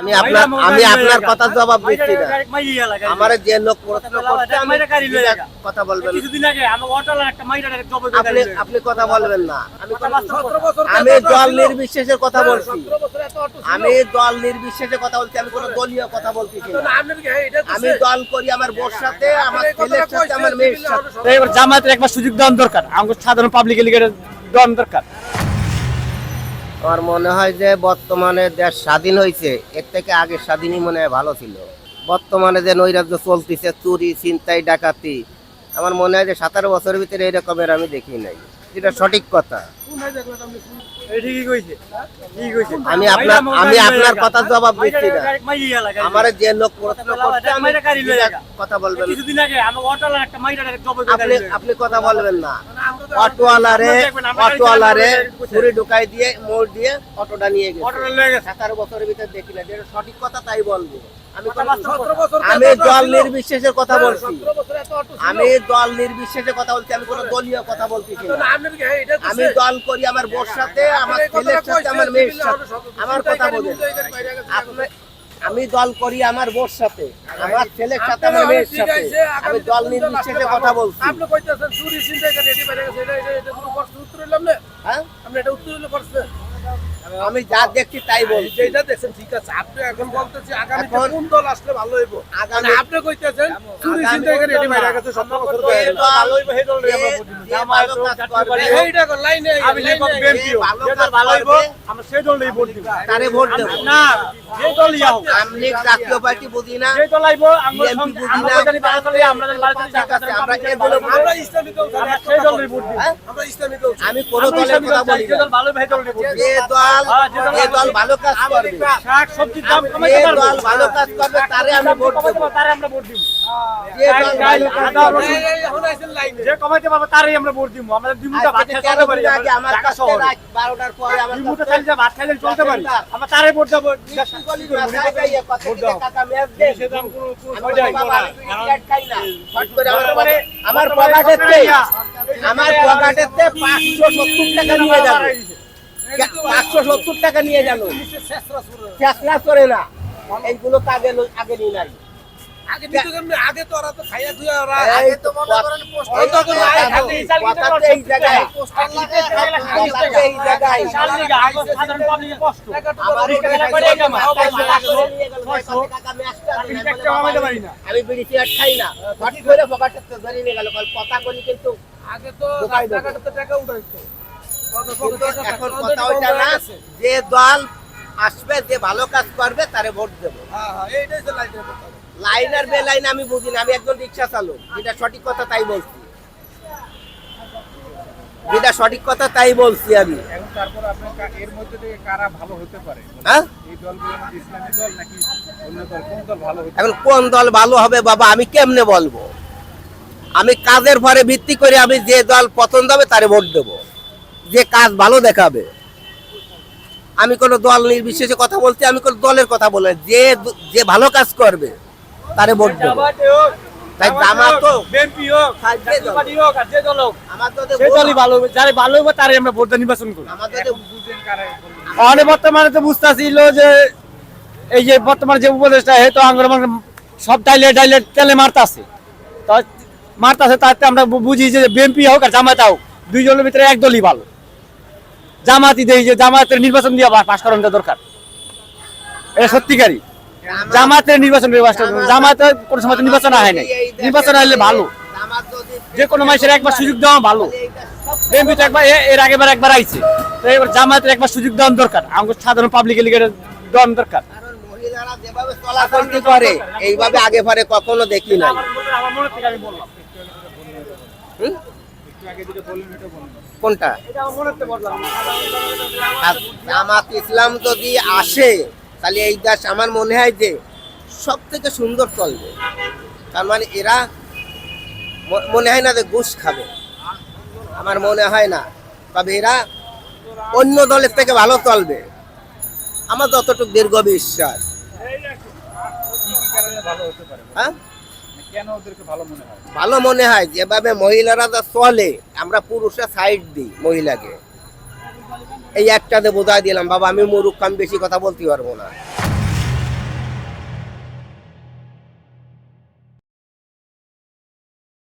আমি আপনার আমি আপনার কথা জবাব দিচ্ছি না। আমার যে লোক প্রশ্ন করছে আমি কথা বলবেন কিছুদিন আগে আমার অটোলার একটা আপনি আপনি কথা বলবেন না। আমি আমি দল নির্বিশেষে কথা বলছি। আমি দল নির্বিশেষে কথা বলছি আমি কোনো দলীয় কথা বলতেছি না। আমি দল করি আমার বোর সাথে আমার ছেলের সাথে আমার মেয়ের সাথে। এবার জামায়াতের একবার সুযোগ দেওয়ার দরকার। আমাকে সাধারণ পাবলিক লিগের দেওয়ার দরকার। আমার মনে হয় যে বর্তমানে দেশ স্বাধীন হয়েছে এর থেকে আগে স্বাধীনই মনে হয় ভালো ছিল। বর্তমানে যে নৈরাজ্য চলতেছে চুরি ছিনতাই ডাকাতি আমার মনে হয় যে সতেরো বছরের ভিতরে এরকমের আমি দেখি নাই। এটা সঠিক কথা। আমি আপনার আমি আপনার কথা জবাব দিচ্ছি না। আমার যে লোক প্রশ্ন কথা বলবেন আপনি কথা বলবেন না। অটোওয়ালারে অটোওয়ালারে ছুরি ঢুকাই দিয়ে মোড় দিয়ে অটোটা নিয়ে গেছে। সতেরো বছরের ভিতরে দেখি না যেটা সঠিক কথা তাই বলব। আমি আমি দল নির্বিশেষের কথা বলছি। আমি দল নির্বিশেষে কথা বলছি আমি কোনো দলীয় কথা বলতেছি আমি দল করি আমার বোর সাথে আমার ছেলের সাথে আমার মেয়ের সাথে। আমার কথা আপনি আমি দল করি আমার বোর সাথে আমার ছেলের সাথে আমার মেয়ের সাথে। আমি দল নির্বিশেষে কথা বলছি। আপনি কইতেছেন চুরি চিন্তাই করে এটি বাইরে গেছে এটা এটা কোনো কষ্ট উত্তর হইলাম না? হ্যাঁ? আপনি এটা উত্তর হইলে করছেন। আমি যা দেখছি তাই বলছি। যেটা দেখছেন ঠিক আছে। আপনি এখন বলতেছি আগামী কোন দল আসলে ভালো হইব? আগামী- মানে আপনি কইতেছেন চুরি চিন্তাই করে এটি বাইরে গেছে সত্তর বছর যে বয়স ভালো হইবো, সেই দলরে আমরা হোক, এইটা কর লাইনে আমি লেখক বিএনপি ভালো কাজ ভালো হইবো, আমরা সেই ভোট দিব। তারে ভোট দেবো। না, যে দলই হোক। আমি জাতীয় পার্টি বুঝি না। যে দল আইবো, আমরা। জানি আমরা জানি আমরা এগুলো আমরা ইসলামী আমরা সেই ভোট দিব। হ্যাঁ? আমরা ইসলামী দল আমি কোনো দলের কথা বলি না দল ভালো দিব। যে দল যে দল যে দল ভালো কাজ করবে শাক, সবজির দাম কমাইতে পারব। দল ভালো কাজ করবে তারে আমি ভোট কমাইতে তারে আমরা ভোট দিব। যে দল ভালো কাজ করবে যে কমাইতে পারব তারই আমরা ভোট দিব আমাদের দুই ভাত খেয়ে চলতে পারি দিন আমরা ঢাকা বারোটার পরে ভাত খাইলে চলতে পারি। ভোট দেবো। পকেটেতে পকেটেতে পাঁচশো সত্তর টাকা নিয়ে যাব। পাঁচশো সত্তর টাকা নিয়ে চেষ্টা করে না। এইগুলো তো আগে আগে নিয়ে আগে আগে তো ওরা খাইয়া ওরা এই জায়গায় এই জায়গায় টাকা টাকা আমি আসতে পারি না, পারি না। আমি বিড়ি খাই না। ফট করে পকেটে ধরে নিয়ে গেল কথা কিন্তু আগে তো। টাকাটা টাকা উঠাইতো। এখন কথা না যে দল আসবে যে ভালো কাজ করবে তারে ভোট দেবো। হ্যাঁ হ্যাঁ লাইন আর বে লাইন আমি বুঝি না আমি একজন রিক্সা চালক যেটা সঠিক কথা তাই বলছি। যেটা সঠিক কথা তাই বলছি আমি। এখন তারপর এর মধ্যে থেকে কারা ভালো হতে পারে? হ্যাঁ? এই ইসলামী দল নাকি অন্য দল? কোন দল ভালো এখন কোন দল ভালো হবে বাবা আমি কেমনে বলব? আমি কাজের পরে ভিত্তি করে আমি যে দল পছন্দ হবে তারে ভোট দেব। যে কাজ ভালো দেখাবে। আমি কোনো দল নির্বিশেষে কথা বলছি আমি কোনো দলের কথা বলে যে যে ভালো কাজ করবে তারে ভোট দেব। তাই জামাত তো তাই যে দল। আমার তো সেই দলই ভালো হবে যারা ভালো হবে তারই আমরা ভোটটা নির্বাচন করি আমাদের বুঝেন কারা অনেক বর্তমানে তো বুঝতেছিল যে এই যে বর্তমানে যে উপদেশটা আঙ্গুর সব ডাইলে ডাইলে তেলে মারতাছে। তো মারতাছে তাতে আমরা বুঝি যে বিএনপি হোক আর জামাত হোক দুইজনের ভিতরে একদলই ভালো। জামাতই দেই যে জামাতের নির্বাচন দিয়ে পাশ করানোটা দরকার। এটা সত্যিকারই। জামাতের নির্বাচন দিয়ে। জামাতে কোনো সময় নির্বাচন হয় নাই। নির্বাচন আসলে ভালো। যে কোনো মানুষের একবার সুযোগ দেওয়া ভালো। বিএনপি তো একবার এর আগেবার একবার আইছে। তো এবার জামায়াতের একবার সুযোগ দেওয়ার দরকার। আমাদের সাধারণ পাবলিক লিগের দেওয়ার দরকার। করে এইভাবে আগে পরে কখনো দেখি নাই। আমার মনে থেকে আমি বললাম। একটু আগে যেটা বললেন এটা বলুন। কোনটা? জামাত ইসলাম যদি আসে, তাহলে এই দেশ আমার মনে হয় যে সব থেকে সুন্দর চলবে। তার মানে এরা মনে হয় না যে ঘুষ খাবে। আমার মনে হয় না। তবে এরা অন্য দলের থেকে ভালো চলবে। আমার যতটুকু দীর্ঘ বিশ্বাস। হ্যাঁ? মনে হয়? ভালো মনে হয় যেভাবে মহিলারা যা চলে, আমরা পুরুষরা সাইড দিই মহিলাকে। এই একটাতে বোঝাই দিলাম, বাবা আমি মুরুখ কাম বেশি কথা বলতে পারব না।